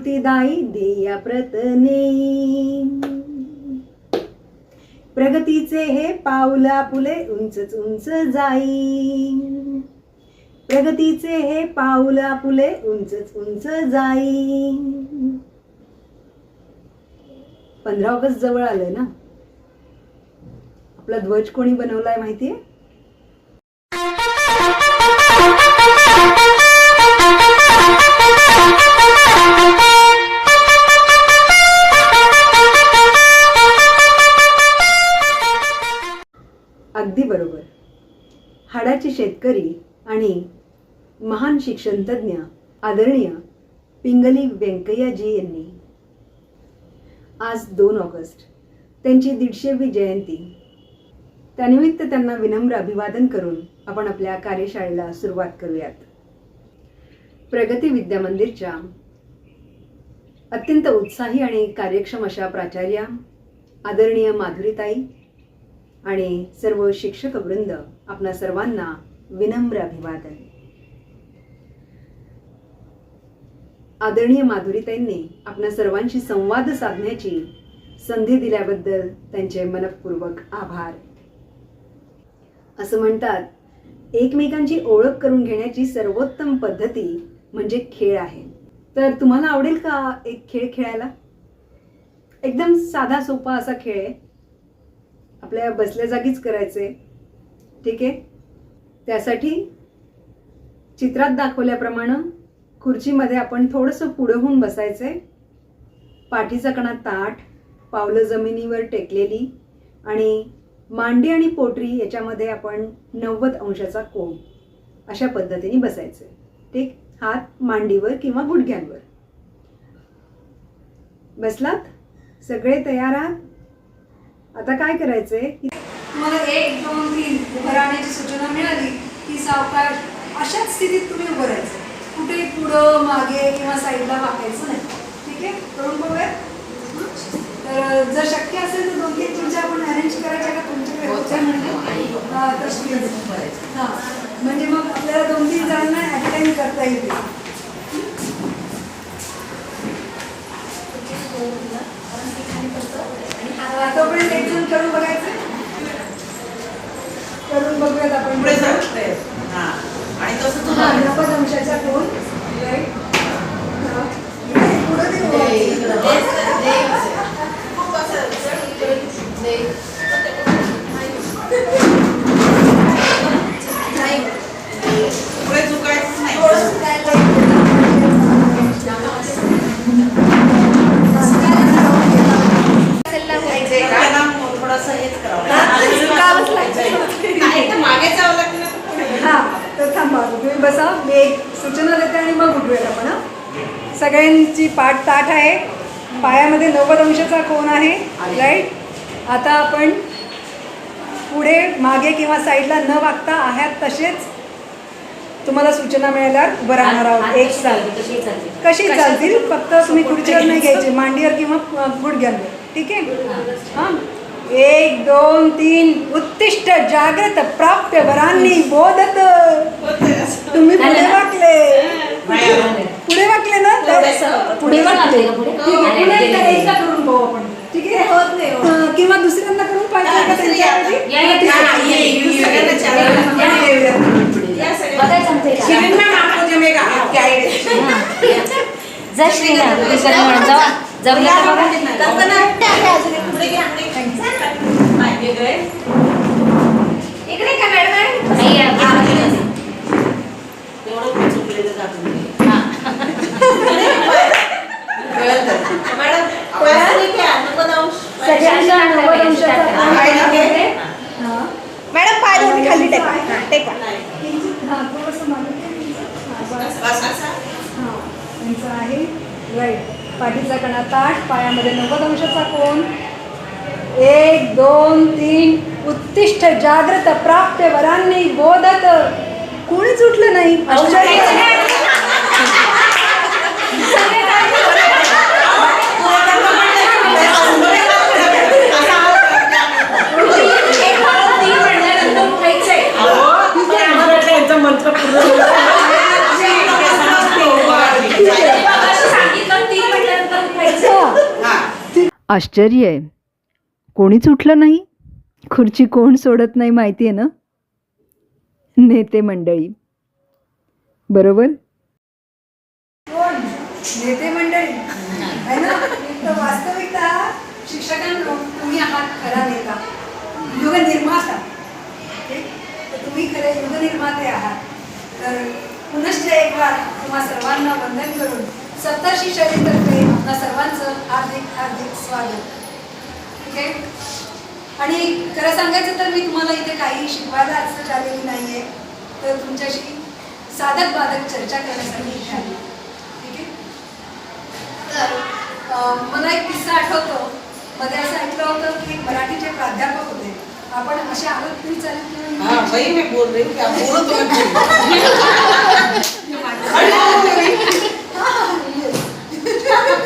आपला स्फूर्तिदायी ध्येया प्रगतीचे हे पावला फुले उंचच उंच जाई. प्रगतीचे हे पावला फुले उंच उंच जाई. पंधरा ऑगस्ट जवळ आलंय ना? आपला ध्वज कोणी बनवलाय माहितीये? शेतकरी आणि महान शिक्षणतज्ञ आदरणीय पिंगली व्यंकय्याजी यांनी. आज दोन ऑगस्ट त्यांची दीडशेवी जयंती. त्यानिमित्त त्यांना विनम्र अभिवादन करून आपण आपल्या कार्यशाळेला सुरुवात करूयात. प्रगती विद्या मंदिरच्या अत्यंत उत्साही आणि कार्यक्षम अशा प्राचार्या आदरणीय माधुरीताई आणि सर्व शिक्षक वृंद आपणा सर्वांना विनम्र अभिवादन. आदरणीय माधुरीताईंनी आपणा सर्वांशी संवाद साधण्याची संधी दिल्याबद्दल त्यांचे मनपूर्वक आभार. असं म्हणतात एकमेकांची ओळख करून घेण्याची सर्वोत्तम पद्धती म्हणजे खेळ आहे. तर तुम्हाला आवडेल का एक खेळ खेळायला? एकदम साधा सोपा असा खेळ आहे. आपल्या बसल्या जागीच करायचे ठीक आहे? त्यासाठी चित्रात दाखवल्याप्रमाणे खुर्चीमध्ये आपण थोडंसं पुढं होऊन बसायचंय. पाठीचा कणा ताठ पावलं जमिनीवर टेकलेली आणि मांडी आणि पोटरी याच्यामध्ये आपण नव्वद अंशाचा कोण अशा पद्धतीने बसायचे ठीक? हात मांडीवर किंवा गुडघ्यांवर. बसलात? सगळे तयार आहात? आता काय करायचंय? तुम्हाला एक दोन तीन उभं राहण्याची सूचना मिळाली. की सावकाश अशाच स्थितीत तुम्ही उभं राहायचं. कुठे पुढं मागे किंवा साईडला वाकायचं नाही. ठीक आहे? करून बघूया? तर जर शक्य असेल तर दोन तीन तुमच्या आपण अरेंज करायच्या का? तुमच्याकडे होत्या म्हणजे? हा. हा. म्हणजे मग आपल्याला दोन तीन जणांना अटेंड करता येईल अं, तोपर्यंत एक जण करून बघायचं करून बघूयात आपण पुढे जाते हा आणि तसं तू हा, नव्वद अंशाचा कोन राईट हा. इकडे पुढं ते वर. खूप असं पुढे झुकायचं नाही थोडंसं काय त्याला थोडंसं हेच करावं लागेल. नाही तर मागे जावं लागतं ना पुढे. हा तर थांबा तुम्ही बसा मी एक सूचना देते आणि मग उठूयात आपण हं? सगळ्यांची पाठ ताठ आहे पायामध्ये नव्वद अंशाचा कोण आहे राईट आता आपण पुढे मागे किंवा साईडला न वागता आहात तसेच तुम्हाला सूचना मिळाल्यावर उभं राहणार आहोत. एक साल कशी चालतील? फक्त तुम्ही खुर्चीवर नाही घ्यायची मांडीवर किंवा गुडघ्यांवर. ठीक आहे? हां. एक दोन तीन. उत्तिष्ठ जागृत प्राप्य वरांनी बोधत. तुम्ही पुढे वाकले नाही, पुढे वाकले ना पुढे ठीक आहे होत नाही किंवा दुसऱ्यांदा करून पाहिजे का? या, या, ठीक आहे. या, ये, ये, ये, सगळ्यांना चालू. या, येऊया. या सगळ्या. शिरींना नाम जमेगा आपकी आईडिया. जय श्रीराम विसर्जन म्हणून जावा जमलं तर बघा कल्पना अजून एक पुढे घ्या, पुढे घ्या. नाही, वेगळं आहे. इकडे का मॅडम नाही, या, हा, हा. एवढं पण चुकलेलं जातं नाही. हा. मॅडम पाय पुढे घ्या, नको अंश. सगळ्यांना नव्वद अंशाचा कोन पाय नको. आहे. हा. मॅडम पाय दोन्ही खाली टेका टेका नाही. किंचित हा थोडंसं मागे घ्या. हा, बस. बस असा. हा, यांचं आहे राईट पाठीचा कणा ताठ पायामध्ये नव्वद अंशाचा कोण एक दोन तीन उत्तिष्ठ जागृत प्राप्य वरांनी बोधत. कोणीच उठलं नाही. आश्चर्य आहे. कोणीच उठलं नाही? खुर्ची कोण सोडत नाही माहिती आहे ना? नेते मंडळी. बरोबर? नेते मंडळी. वास्तविकता शिक्षकांना तुम्ही आहात खरा नेता. युग निर्माता तुम्ही खरे युग निर्माते आहात. तर पुनश्च एक वार तुम्हा सर्वांना वंदन करून सप्तर्षी शैलीतर्फे आपल्या सर्वांचं हार्दिक हार्दिक स्वागत. ठीक आहे आणि खरं सांगायचं तर मी तुम्हाला इथे काही शिकवायला आजच आलेली नाही आहे तर तुमच्याशी साधक बाधक चर्चा करण्यासाठी इथे आली ठीक आहे तर मला एक किस्सा आठवतो. मध्ये असं ऐकलं होतं की मराठीचे प्राध्यापक होते. आपण असे आलोत तरी हाँ वही मैं बोल रही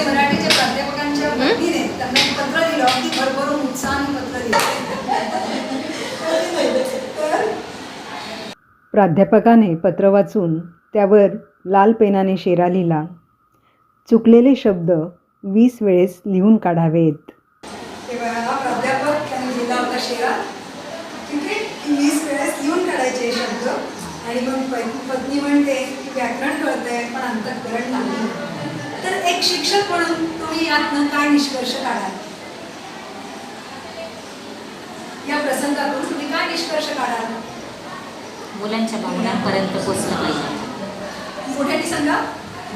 मराठीच्या प्राध्यापकांच्या वतीने त्यांना पत्र दिलं. अगदी भरभरून उत्साहाने पत्र दिलं. प्राध्यापकाने पत्र वाचून त्यावर लाल पेनाने शेरा लिहिला. चुकलेले शब्द वीस वेळेस लिहून काढावेत तेव्हा हा प्राध्यापक त्यांनी लिहिला होता शेरा ठीक आहे की वीस वेळेस लिहून काढायचे हे शब्द आणि मग प- पत्नी म्हणते की व्याकरण कळतंय पण अंतःकरण नाही तर एक शिक्षक म्हणून तुम्ही यातनं काय निष्कर्ष काढाल? या प्रसंगातून तुम्ही काय निष्कर्ष काढाल? मुलांच्या भावनांपर्यंत पोचलं पाहिजे. मोठ्याने सांगा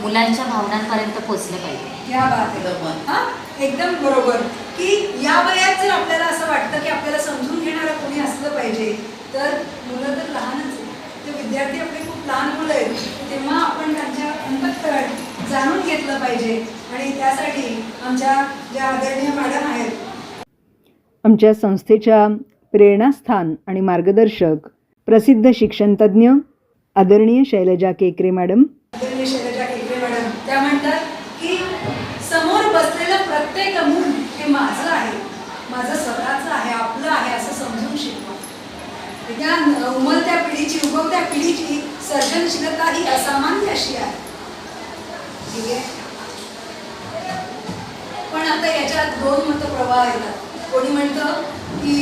मुलांच्या भावनांपर्यंत पोचलं पाहिजे. या बात. हा? एकदम बरोबर. की या वयात जर आपल्याला असं वाटतं की आपल्याला समजून घेणारं कोणी असलं पाहिजे तर मुलं तर लहानच आहे ते विद्यार्थी आपले खूप लहान मुलं आहेत. तेव्हा आपण त्यांच्या अंतःकरण जाणून घेतलं पाहिजे. आणि त्यासाठी आमच्या ज्या आदरणीय मॅडम आहेत. आमच्या संस्थेच्या प्रेरणास्थान आणि मार्गदर्शक प्रसिद्ध शिक्षणतज्ज्ञ आदरणीय शैलजा केकरे मॅडम. आदरणीय शैलजा केकरे मॅडम त्या म्हणतात की समोर बसलेलं प्रत्येक मूल हे माझं आहे. माझं स्वतःचं आहे आपलं आहे असं समजून शिकवा. त्या उमलत्या पिढीची उगवत्या पिढीची सर्जनशीलता ही असामान्य अशी आहे. ठीक आहे? पण आता याच्यात दोन मतप्रवाह येतात. कोणी म्हणतं की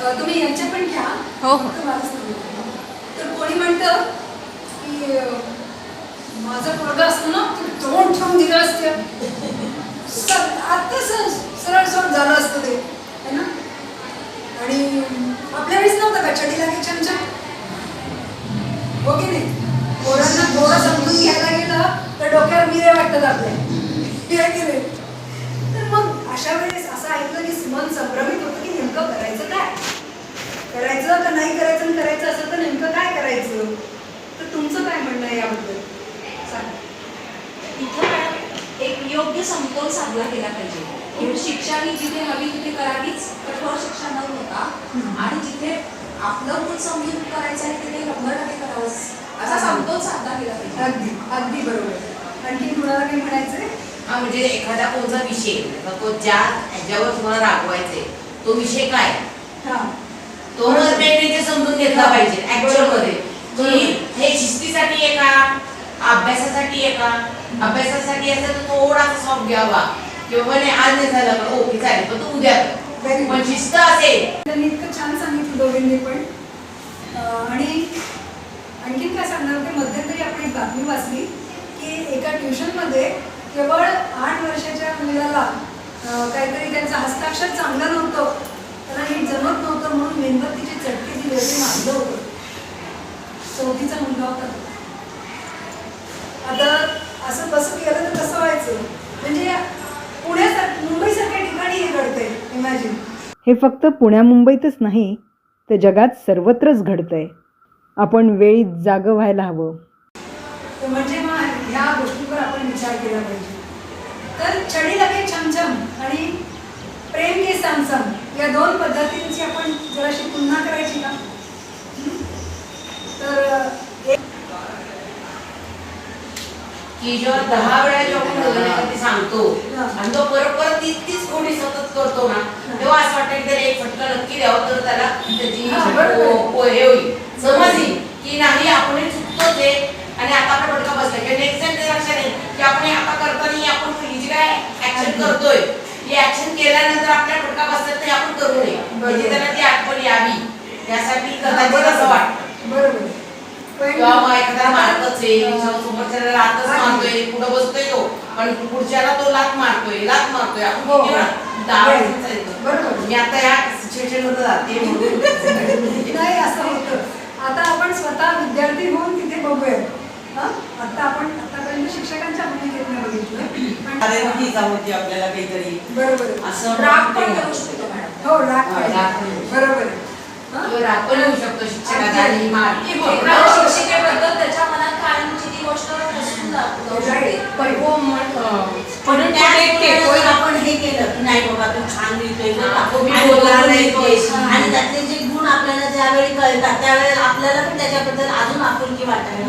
तुम्ही यांचे पण घ्या. हो, हो. तर कोणी म्हणतं की माझं पोरगं असतं ना ते तोंड ठेवून दिलं असतं. सर आता सर सरळ सरळ झालं असतं ते. है ना? आणि आपल्या वेळेस नव्हतं का? चढी लागे चमचा हो की नाही? पोरांना थोडं समजून घ्यायला तर डोक्यावर मिरे वाटतात आपल्या तर मग अशा वेळेस असं ऐकलं की मन संभ्रमित होतं की नेमकं करायचं काय? करायचं का नाही करायचं करायचं असं तर नेमकं काय करायचं? तर तुमचं काय म्हणणं आहे याबद्दल? इथं एक योग्य समतोल साधला गेला पाहिजे. शिक्षा ही जिथे हवी तिथे करावीच कठोर शिक्षा न होता. आणि जिथे आपलं मूळ समजून करायचं आहे तिथे लंबरमध्ये करावंच. असा समतोल साधला गेला पाहिजे अगदी अगदी बरोबर. आणखी कुणाला काही म्हणायचंय? हा म्हणजे एखादा कोणता विषय. तो ज्या ह्याच्यावर तुम्हाला रागवायचंय तो विषय काय? हा. तो मग ते समजून घेतला पाहिजे ऍक्च्युअलमध्ये. की हे शिस्तीसाठी आहे का? अभ्यासासाठी आहे का? अभ्यासासाठी असेल तर थोडासा सॉफ्ट घ्यावा. किंवा नाही आज नाही झालं का ओके चालेल पण तू उद्या कर. पण शिस्त असेल. त्यांनी इतकं छान सांगितलं दोघींनी पण. आणि आणखीन काय सांगणार ते मध्यंतरी आपण एक बातमी वाचली की एका ट्युशनमध्ये केवळ आठ वर्षाच्या मुलाला काहीतरी त्यांचं हस्ताक्षर चांगलं नव्हतं त्याला हे जमत नव्हतं म्हणून मेणबत्तीची चटके दिली होती मागलं होतं. चौथीचा मुलगा होता. आता असं कसं केलं तर कसं व्हायचं? म्हणजे पुण्यासारखं मुंबईसारख्या ठिकाणी हे घडतंय इमॅजिन हे फक्त पुण्या मुंबईतच नाही तर जगात सर्वत्रच घडतंय. आपण वेळीत जागं व्हायला हवं. म्हणजे मग ह्या गोष्टींवर आपण विचार केला पाहिजे. तर छडी लगे छमछम आणि प्रेम के समसम या दोन पद्धतींची आपण जराशी तुलना करायची का? हं? तर की जेव्हा दहा वेळा जेव्हा आपण सांगतो हा. आणि तो परत परत तीच तीच खोडी सतत करतो ना तेव्हा असं वाटतं एक फटका नक्की द्यावा तर त्याला त्याची हा, ओ- हे होईल. समज येईल की नाही आपण हे चुकतोच आहे. आणि आता आपण फटका बसला. किंवा नेक्स्ट टाइम ते लक्षात येईल की आपण हे आता करताना आपण ही जी काय ऍक्शन करतोय ही ऍक्शन केल्यानंतर आपल्याला फटका बसला ते आपण करू नये. म्हणजे त्याला ती आठवण यावी. त्यासाठी कदाचित असं वाटतं. बरोबर. पण किंवा मग एखादा मारतच आहे हा. समोरच्याला लातच मारतोय पुढे बसतोय तो. पण पुढच्याला तो लात मारतोय लात मारतोय. आपण हो. किती वेळा दहा. मी आता या सिच्युएशनमध्ये जाते. नाही असं होतं. आता आपण स्वतः विद्यार्थी होऊन तिथे बघूया हं? आता आपण आतापर्यंत शिक्षकांच्या भूमिकेतनं बघितलं. ही होती आपल्याला काहीतरी. बरोबर. असं राग पण करू शकतो हो राग हो. बरोबर. हं? राग पण येऊ शकतो शिक्षकाचा आणि मारती पण. एखाद्या शिक्षिकेबद्दल त्याच्या मनात कायमची ती गोष्ट जाऊ पण हो मग पण आपण हे केलं की नाही बाबा तू छान लिहितोय बरं का? तुम्ही आणि त्यातले जे गुण आपल्याला ज्यावेळी कळतात त्यावेळेला आपल्याला पण त्याच्याबद्दल अजून आपुलकी वाटायला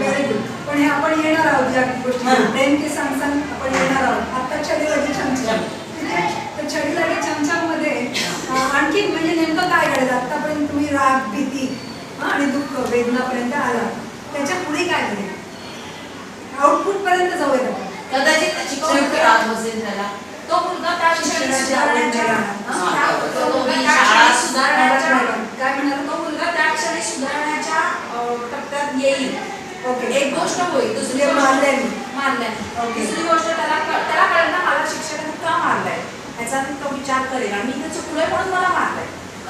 पण हे आपण येणार आहोत या गोष्टी. प्रेम के सांग सांग आपण येणार आहोत. आता छडी लागे छमछम ठीक आहे? तर छडी लागे छमछममध्ये आणखी म्हणजे नेमकं काय घडेल आतापर्यंत तुम्ही राग भीती आणि दुःख वेदनापर्यंत आला त्याच्या पुढे काय घडेल? आउटपुट पर्यंत जाऊया आपण. कदाचित शिक्षक राग बसेल त्याला. तो मुलगा त्या शिक्षणाची सुधारण्याच्या तो मुलगा शाळा सुधारण्याच्या काय म्हणाल तो मुलगा? त्या क्षणी सुधारण्याच्या टप्प्यात येईल. ओके. एक गोष्ट होईल दुसरी म्हणजे मारल्याने. मारल्याने ओके. दुसरी गोष्ट त्याला कळ- त्याला कळलं ना मला शिक्षकाने का मारलाय याचा तो विचार करेल आणि मी ते चुकलोय म्हणून मला मारलाय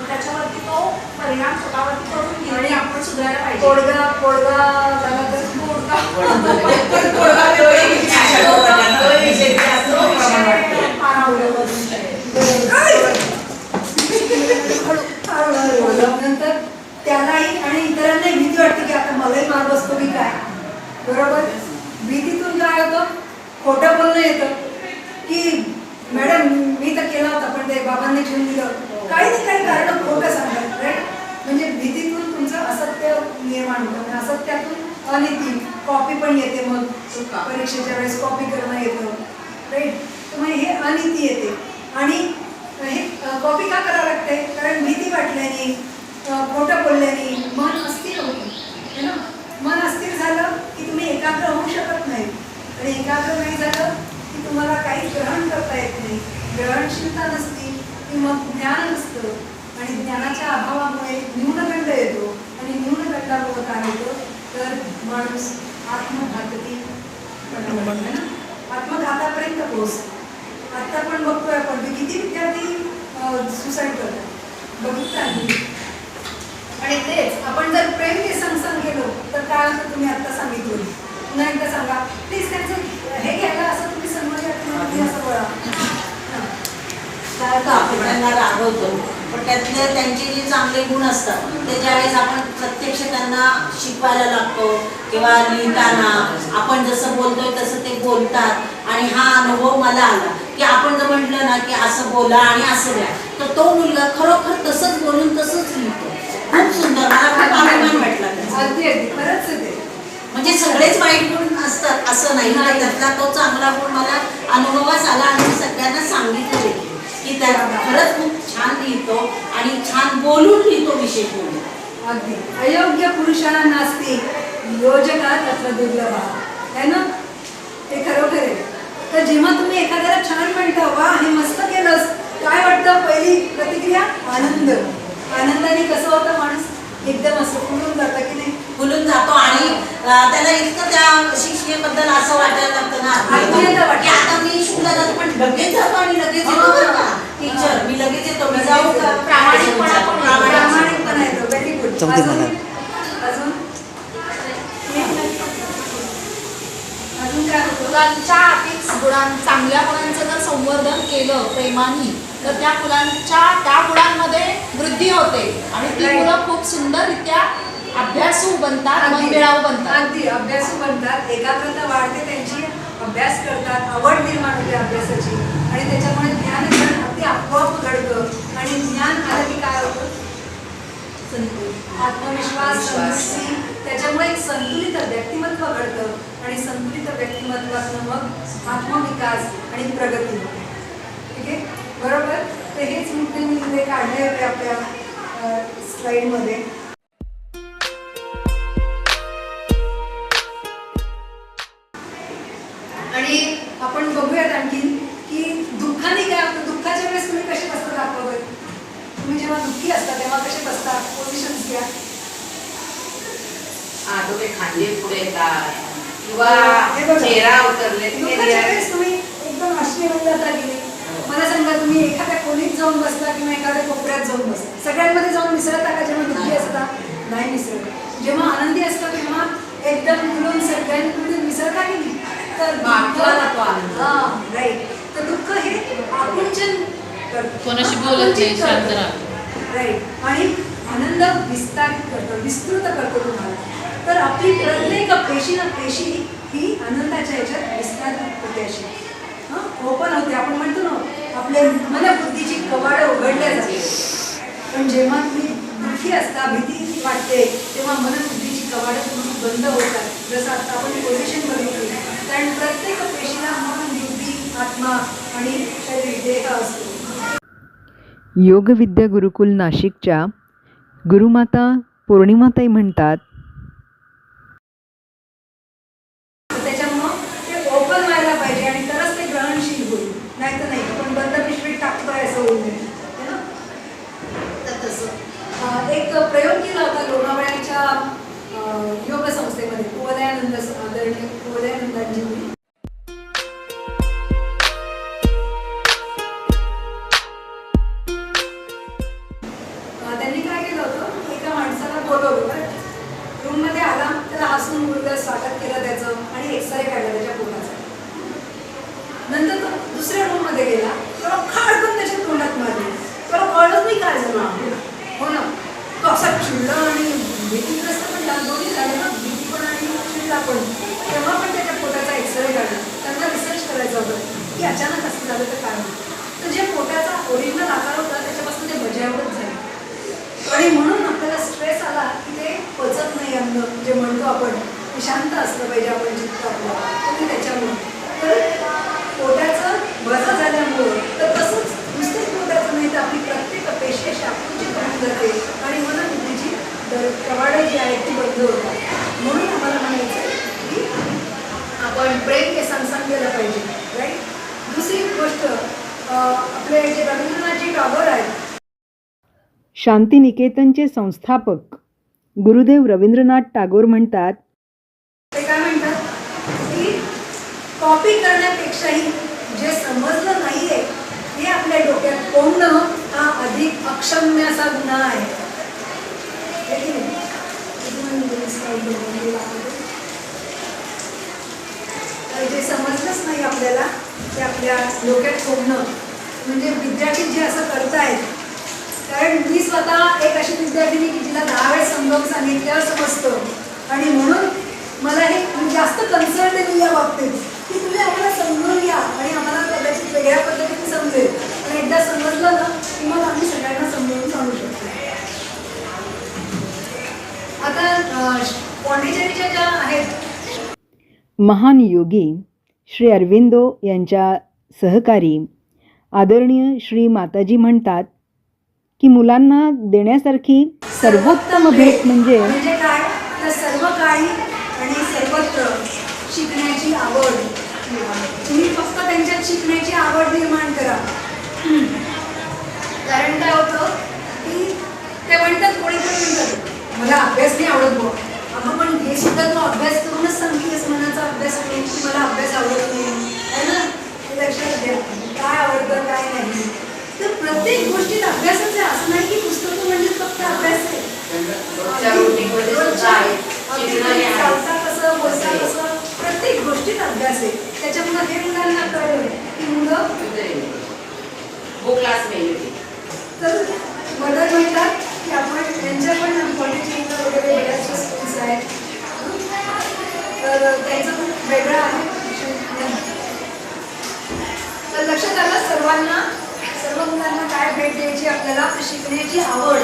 त्याच्यावरती तो परिणाम स्वतःवरती करून घेईल आणि आपण सुधारायला पाहिजे. झाला तर हळूहळू बोललं. नंतर त्यालाही आणि इतरांनाही भीती वाटते की आता मलाही मार बसतो की काय? बरोबर? भीतीतून काय होतं खोटं बोलणं येतं. की मॅडम मी तर केला होता पण ते बाबांनी ठेवून दिलं. काही नाही काही कारण खोटं सांगतात राईट म्हणजे भीतीतून तुमचं असत्य निर्माण होतं आणि असत्यातून अनिती कॉपी पण येते मग. परीक्षेच्या वेळेस कॉपी करणं येतं राईट त्यामुळे हे अनिती येते. आणि हे कॉपी का करावं लागते कारण भीती वाटल्याने खोटं बोलल्याने मन अस्थिर होतं है ना? मन अस्थिर झालं की तुम्ही एकाग्र होऊ शकत नाही. आणि एकाग्र नाही झालं की तुम्हाला काही ग्रहण करता येत नाही. ग्रहणशीलता नसती की मग ज्ञान नसतं आणि ज्ञानाच्या अभावामुळे न्यूनगंड येतो आणि न्यूनगंडामुळे काय होतं? तर माणूस आत्मघातकी आत्मघातापर्यंत पोहोचतो. आता पण बघतोय आपण की किती विद्यार्थी सुसाईड करतात. बघितलं आणि तेच आपण जर प्रेम ते संग गेलो तर काय तुम्ही आता सांगितलं. पुन्हा एकदा सांगा. प्लीज त्यांचं हे घ्यायला असं तुम्ही समोर या किंवा तुम्ही असं वळा हां. आपण त्यांना रागवतो पण त्यातले त्यांचे जे चांगले गुण असतात ते ज्यावेळेस आपण प्रत्यक्ष त्यांना शिकवायला लागतो किंवा लिहिताना आपण जसं बोलतोय तसं ते बोलतात. आणि हा अनुभव मला आला की आपण जर म्हटलं ना की असं बोला आणि असं द्या तर तो मुलगा खरोखर तसंच बोलून तसंच लिहितो. खूप सुंदर. मला खूप अभिमान वाटला म्हणजे सगळेच वाईट गुण असतात असं नाही. त्यातला तो चांगला गुण मला अनुभवास आला आणि मी सगळ्यांना सांगितलं. की त्या खरंच खूप छान लिहितो आणि छान बोलून लिहितो विशेष म्हणजे अगदी. अयोग्य पुरुषाला नास्ती योजका तत्व दुर्लभा. है ना? ते खरोखर आहे. तर जेव्हा तुम्ही एखाद्याला छान म्हणता वा हे मस्त केलंस काय वाटतं पहिली प्रतिक्रिया? आनंद. आनंदाने कसं होतं माणूस? एकदम असं फुलून जातं की नाही? फुलून जातो आणि त्याला इतकं त्या शिक्षकेबद्दल असं वाटायला लागतं ना. की आता मी शिकला जातो पण लगेच जातो आणि लगेच येतो बरं का टीचर मी लगेच येतो मी जाऊ प्रामाणिकपणा. प्रामाणिकपणा येतो. व्हेरी गुड गुणां चांगल्या गुणांचं जर संवर्धन केलं प्रेमाने तर त्या मुलांच्या त्या गुणांमध्ये वृद्धी होते. आणि ती. मुलं खूप सुंदररित्या अभ्यासू बनतात अगदी. मनमिळावू बनतात. अगदी अभ्यासू बनतात एकाग्रता वाढते त्यांची अभ्यास करतात आवड निर्माण होते अभ्यासाची. आणि त्याच्यामुळे ज्ञान अगदी आपोआप घडतं. आणि ज्ञान आलं की काय होतं? आत्मविश्वास त्याच्यामुळे एक संतुलित व्यक्तिमत्व घडतं. आणि संतुलित व्यक्तिमत्वातनं मग आत्मविकास आणि प्रगती होते. ठीक आहे? बरोबर? तर हेच मुद्दे मी काढले होते आपल्या स्लाईडमध्ये. आणि आपण बघूयात आणखी की दुःखाने काय दुःखाच्या वेळेस तुम्ही कसे बसता दाखवत तुम्ही जेव्हा दुःखी असता तेव्हा कसे बसता पोझिशन्स घ्या. डोके खांदे पुढे येतात किंवा. चेहरा उतरले दुःखाच्या. वेळेस तुम्ही एकदम अशी जाता नाही? मला सांगा तुम्ही एखाद्या खोलीत जाऊन बसला किंवा एखाद्या कोपऱ्यात जाऊन बसला सगळ्यांमध्ये जाऊन मिसळता का जेव्हा दुःखी असता? नाही मिसळत. जेव्हा आनंदी असता तेव्हा एकदम मिळून सगळ्यांमध्ये मिसळता की नाही? तर. हा. राईट तर दुःख हे आकुंचन करतं. कोणाशी बोलत नाही, शांत. राईट आणि आनंद विस्तारित करतो विस्तृत करतो तुम्हाला. तर आपली प्रत्येक पेशी ना पेशी ही आनंदाच्या ह्याच्यात विस्तारित होते अशी. ओपन होते. आपण म्हणतो ना आपल्या मनबुद्धीची कवाडं उघडल्या जाते पण जेव्हा तुम्ही दुःखी असता भीती वाटते तेव्हा मनबुद्धीची कवाडं तुम्ही बंद होतात. जसं आता आपण पोझिशन बघितली. कारण प्रत्येक पेशीला मन बुद्धी आत्मा आणि शरीर देह असतो. योगविद्या गुरुकुल नाशिकच्या गुरुमाता पौर्णिमाताई म्हणतात शांतिनिकेतनचे संस्थापक. गुरुदेव रवींद्रनाथ टागोर म्हणतात ते काय म्हणतात? की कॉपी करण्यापेक्षाही जे समजलं नाहीये ते आपल्या डोक्यात कोंडणं हा अधिक अक्षम्य असा गुन्हा आहे. जे समजलंच नाही आपल्याला ते आपल्या डोक्यात कोंडणं म्हणजे विद्यार्थी जे असं करतायत कारण मी स्वतः एक अशी विद्यार्थिनी की जिला दहा वेळेस समजावून सांगितल्यावर समजतं. आणि म्हणून मला हे जास्त कन्सर्न आहे या बाबतीत. की तुम्ही आम्हाला समजून घ्या आणि आम्हाला कदाचित वेगळ्या पद्धतीने समजेल. पण एकदा समजलं ना की मग आम्ही सगळ्यांना समजावून सांगू शकतो. आता पॉंडिचेरीच्या ज्या आहेत. महान योगी श्री अरविंदो यांच्या सहकारी आदरणीय श्री माताजी म्हणतात की मुलांना देण्यासारखी सर्वोत्तम भेट म्हणजे, म्हणजे काय? तर सर्व काळी आणि सर्वत्र शिकण्याची आवड तुम्ही फक्त त्यांच्यात शिकण्याची आवड निर्माण करा. कारण काय होतं? की ते म्हणतात कोणी कोणी म्हणतात मला अभ्यास नाही आवडत बुवा. अगं पण हे सुद्धा तू अभ्यास करूनच सांगतेस मनाचा अभ्यास करून की मला अभ्यास आवडत नाही. है ना? हे लक्षात घ्या. काय आवडतं काय प्रत्येक गोष्टीत अभ्यासच आहे. असं नाही की पुस्तक म्हणजे फक्त अभ्यास आहे. कसं प्रत्येक गोष्टीत अभ्यास आहे. त्याच्यामुळे हे मुलांना कळलं की मुलं तर मदर म्हणतात की आपण त्यांच्या पण कॉलेजिंग वगैरे स्कूल्स आहेत. तर त्यांचं खूप वेगळं आहे. तर लक्षात आलं सर्वांना प्रमुखांना काय भेट द्यायची आपल्याला शिकण्याची आवड.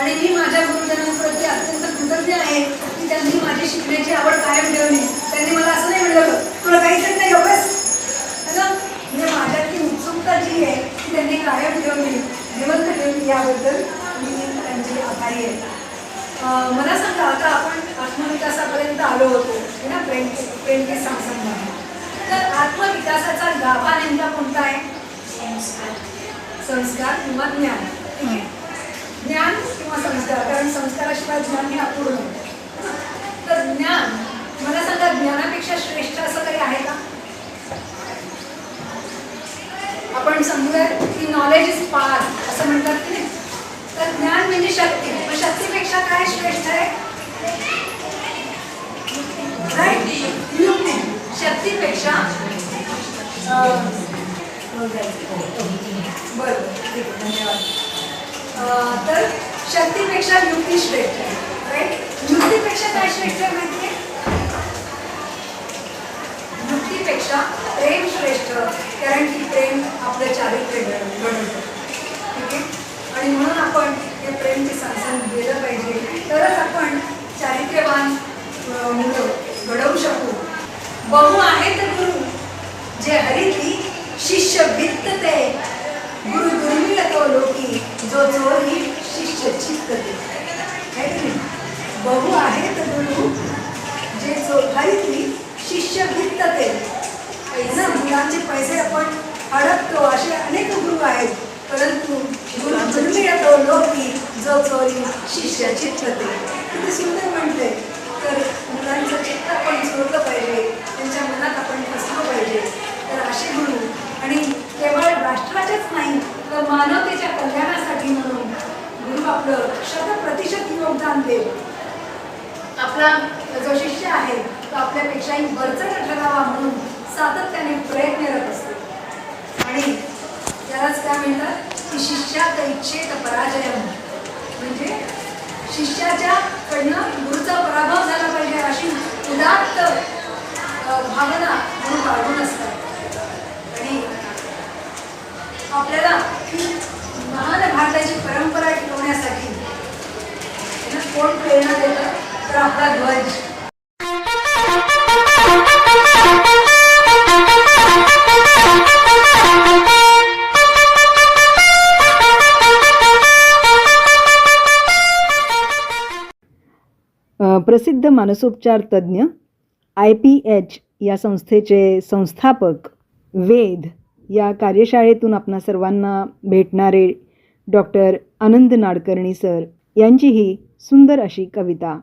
आणि मी माझ्या गुरुजनांप्रती अत्यंत कृतज्ञ आहे की त्यांनी माझी शिकण्याची आवड कायम ठेवली. त्यांनी मला असं नाही म्हणलं तुला काहीच येत नाही गप्पस है ना? म्हणजे माझ्यातली उत्सुकता जी आहे ती त्यांनी कायम ठेवली. जिवंत ठेवली याबद्दल मी त्यांची आभारी आहे. मला सांगा आता आपण आत्मविकासापर्यंत आलो होतो है ना? प्रेम प्रेम के सांगसंग तर आत्मविकासाचा गाभा नेमका कोणता आहे? संस्कार किंवा ज्ञान ठीक आहे? ज्ञान किंवा संस्कार कारण संस्काराशिवाय ज्ञान हे अपूर्ण आहे. तर ज्ञान मला सांगा ज्ञानापेक्षा श्रेष्ठ असं काही आहे का आपण समजूया की नॉलेज इज पार असं म्हणतात की नाही तर ज्ञान म्हणजे शक्ती मग शक्तीपेक्षा काय श्रेष्ठ आहे? युक्ती शक्तीपेक्षा बरं ठीक आहे धन्यवाद. तर शक्तीपेक्षा युक्ती श्रेष्ठ आहे राईट युक्तीपेक्षा काय श्रेष्ठ आहे माहिती आहे युक्तीपेक्षा प्रेम श्रेष्ठ कारण की प्रेम आपलं चारित्र्य घडवतं ठीक आहे? आणि म्हणून आपण हे प्रेमचे सांसन गेलं पाहिजे. तरच आपण चारित्र्यवान मुलं घडवू शकू. बहु आहेत गुरु जे हरितली शिष्य वित्त ते गुरु दुर्मिळ तो लोकी जो चोरी शिष्य चित्त ते है की बहु आहेत गुरु जे जो हरिती शिष्य भित्तते ना मुलांचे पैसे आपण अडकतो असे अनेक गुरु आहेत. परंतु गुरु दुर्मिळ तो लोकी जो चोरी शिष्य चित्त ते किती सुंदर म्हणते तर मुलांचं चित्त आपण चोरलं पाहिजे. त्यांच्या मनात आपण फसलं पाहिजे. तर असे गुरु आणि केवळ राष्ट्राचेच नाही तर मानवतेच्या कल्याणासाठी म्हणून गुरु आपलं शतप्रतिशत योगदान देव. आपला जो शिष्य आहे तो आपल्यापेक्षाही वरचढ ठरावा म्हणून सातत्याने प्रयत्नरत असतो. आणि त्यालाच काय म्हणतात? की शिष्यात इच्छेत पराजय म्हणजे शिष्याच्या कडनं गुरुचा पराभव झाला पाहिजे अशी उदात्त भावना म्हणून वाढून असतात. आपल्याला महान भारताची परंपरा टिकवण्यासाठी कोण प्रेरणा देतं? तर आपला ध्वज. प्रसिद्ध मानसोपचार तज्ज्ञ आय पी एच या संस्थेचे संस्थापक वेद या कार्यशाळेतून आपणा सर्वांना भेटणारे डॉक्टर आनंद नाडकर्णी सर यांची ही सुंदर अशी कविता.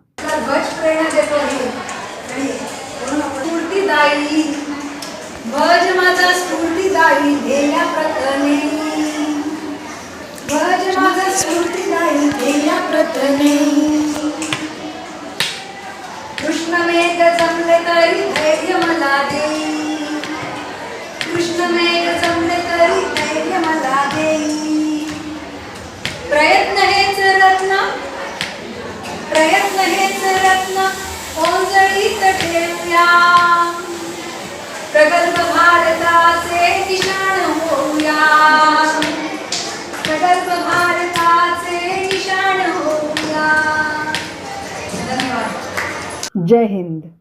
भज माझा स्फूर्तीदायी गेल्या प्रतने भज माझा स्फूर्तीदायी गेल्या प्रतने कृष्ण मेघ जमले तरी धैर्य मला देई मेघ जमले तरी धैर्य मला देई. प्रयत्न हेच रत्न प्रयत्न हेच रत्न ओंजळीत ठेवूया. प्रगल्भ भारताचे निशाण होऊया. प्रगल्भ भारताचे निशाण होऊया. धन्यवाद. जय हिंद.